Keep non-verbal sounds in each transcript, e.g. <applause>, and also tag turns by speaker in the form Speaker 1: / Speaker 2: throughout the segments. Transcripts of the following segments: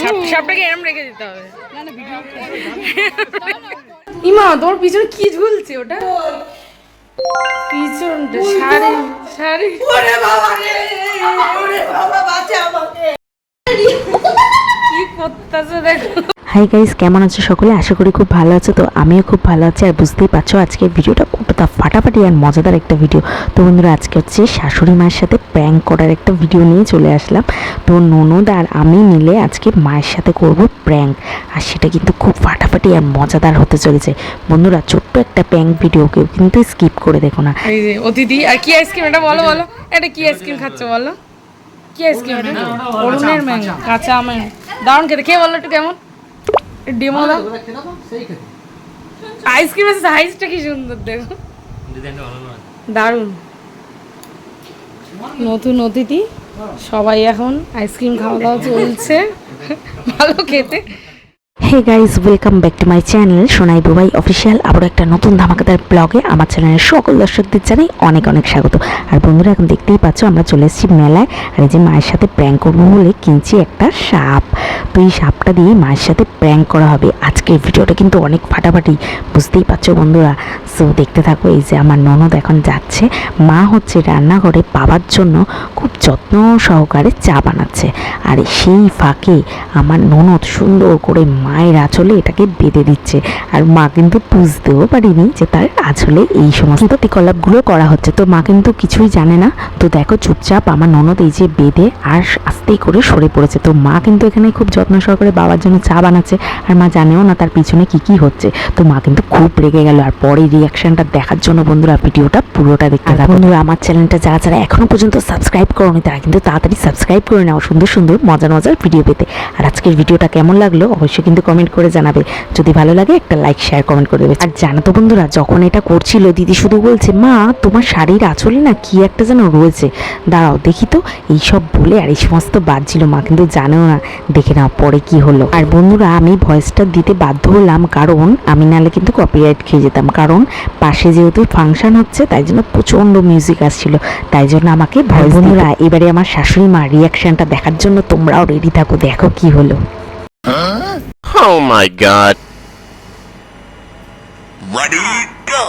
Speaker 1: সাপ সাপটাকে এরম রেখে দিতে হবে। ইমা তোর পিছনে কি ঝুলছে ওটা? পিছনটা শাড়ি শাড়ি। কি করতেছে দেখো।
Speaker 2: হাই গাইস কেমন আছো সকলে? আশা করি খুব ভালো আছো। তো আমিও খুব ভালো আছি আর বুঝতেই পারছ আজকের ভিডিওটা কতটা ফাটাফাটি আর মজাদার একটা ভিডিও। তো বন্ধুরা আজকে হচ্ছে শাশুড়ি মায়ের সাথে প্র্যাঙ্ক করার একটা ভিডিও নিয়ে চলে আসলাম। তো ননদ আর আমি মিলে আজকে মায়ের সাথে করব প্র্যাঙ্ক আর সেটা কিন্তু খুব ফাটাফাটি আর মজাদার হতে চলেছে। বন্ধুরা ছোট্ট একটা প্র্যাঙ্ক ভিডিও কেউ কিন্তু স্কিপ করে দেখো না।
Speaker 1: অতিথি আর কি আইসক্রিম এটা বলো বলো। এটা কি আইসক্রিম খাচ্ছ বলো? কি আইসক্রিম এটা? অরুণের ম্যাঙ্গো কাঁচা। আমের দারুণ খেতে। খেয়ে বলো একটু কেমন? ডেমো দাও আইসক্রিমের সাইজটা কি সুন্দর দেখো। দারুণ। নতুন অতিথি সবাই এখন আইসক্রিম খাওয়া দাওয়া চলছে। <laughs> ভালো খেতে।
Speaker 2: Hey guys welcome back to my channel Sonai Bubai official আবার একটা নতুন ধামাকাদার ব্লগে আমার চ্যানেলের সকল দর্শকদের জানাই অনেক অনেক স্বাগত। আর বন্ধুরা, এখন দেখতেই পাচ্ছ, আমরা চলে এসেছি মেলায়। আর এই যে মায়ের সাথে প্র্যাঙ্ক করব বলে কিনছি একটা সাপ। তো এই সাপটা দিয়ে মায়ের সাথে প্র্যাঙ্ক করা হবে। আজকের ভিডিওটা কিন্তু অনেক ফাটাফাটি, বুঝতেই পারছ বন্ধুরা। সো দেখতে থাকো, এই যে আমার ননদ এখন যাচ্ছে। মা হচ্ছে রান্নাঘরে বাবার জন্য খুব যত্ন সহকারে চা বানাচ্ছে। আর সেই ফাঁকে আমার ননদ সুন্দর করে মায়ের আঁচলে এটাকে বেঁধে দিচ্ছে। আর মা কিন্তু বুঝতেও পারিনি যে তার আঁচলে এই সমস্ত ক্রিয়াকলাপগুলো করা হচ্ছে। তো মা কিন্তু কিছুই জানে না। তো দেখো চুপচাপ আমার ননদ এই যে বেঁধে আর আস্তেই করে সরে পড়েছে। তো মা কিন্তু এখানে খুব যত্ন সহকারে বাবার জন্য চা বানাচ্ছে। আর মা জানেও না তার পিছনে কি কি হচ্ছে। তো মা কিন্তু খুব রেগে গেল। আর পরে রিয়াকশনটা দেখার জন্য বন্ধুরা ভিডিওটা পুরোটা দেখতে থাকো। বন্ধুরা আমার চ্যানেলটা যারা যারা এখনও পর্যন্ত সাবস্ক্রাইব করোনি তারা কিন্তু তাড়াতাড়ি সাবস্ক্রাইব করে নাও। সুন্দর সুন্দর মজার মজার ভিডিও পেতে। আর আজকের ভিডিওটা কেমন লাগল? অবশ্যই কিন্তু কমেন্ট করে জানাবে। যদি ভালো লাগে একটা লাইক শেয়ার কমেন্ট করে দেবে। আর জানো তো বন্ধুরা যখন এটা করছিল দিদি শুধু বলছে মা তোমার শাড়ির আঁচলে না কি একটা যেন রয়েছে। দাঁড়াও দেখি তো এইসব বলে আর এই সমস্ত বাজছিল। মা কিন্তু জানেও না। দেখে নাও পরে কি হলো। আর বন্ধুরা আমি ভয়েসটা দিতে বাধ্য হলাম কারণ আমি নালে কিন্তু কপিরাইট খেয়ে যেতাম। কারণ পাশে যেহেতু ফাংশন হচ্ছে তাই জন্য প্রচণ্ড মিউজিক আসছিল। তাই জন্য আমাকে ভয়েস বন্ধুরা এবারে আমার শাশুড়ি মা রিয়াকশনটা দেখার জন্য তোমরাও রেডি থাকো। দেখো কি হলো।
Speaker 3: Oh my god.
Speaker 4: Ready, go!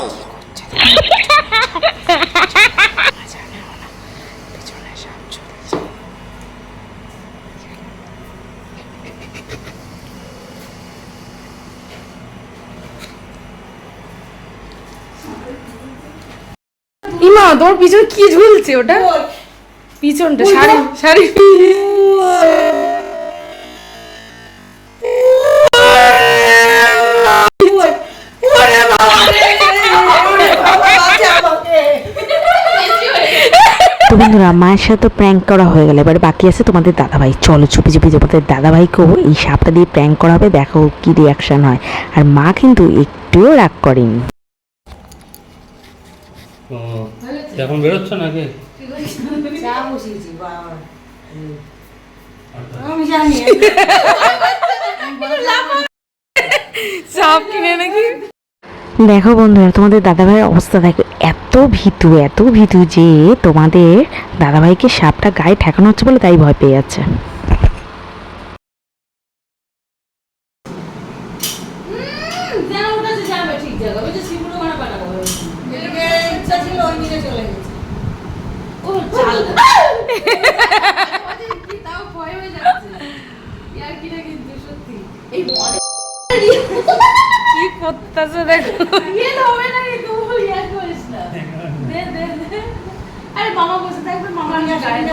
Speaker 1: ইমা তোর পিছনে কি ঝুলছে ওটা? পিছনটা শাড়ি শাড়ি।
Speaker 2: বন্ধুরা মায়ের সাথে তো প্র্যাঙ্ক করা হয়ে গেল। এবার বাকি আছে তোমাদের দাদাভাই। চলো চুপি চুপি তোমাদের দাদাভাইকেও এই সাপটা দিয়ে প্র্যাঙ্ক করা হবে দেখো কি রিয়াকশন হয়। আর মা কিন্তু একটুও রাগ করেনি।
Speaker 5: এখন বেরোচ্ছ নাকি?
Speaker 1: সাপ কিনে নাকি?
Speaker 2: দেখো বন্ধুরা তোমাদের দাদাভাইয়ের অবস্থা দেখো এত ভীতু এত ভীতু যে তোমাদের দাদাভাইকে সাপটা গায়ে ঠেকানো হচ্ছে বলে তাই ভয় পেয়ে যাচ্ছে।
Speaker 1: কি <laughs> <laughs> করতেছে দেখো।
Speaker 6: আরে মামা বসে থাকবে মামা গায়ে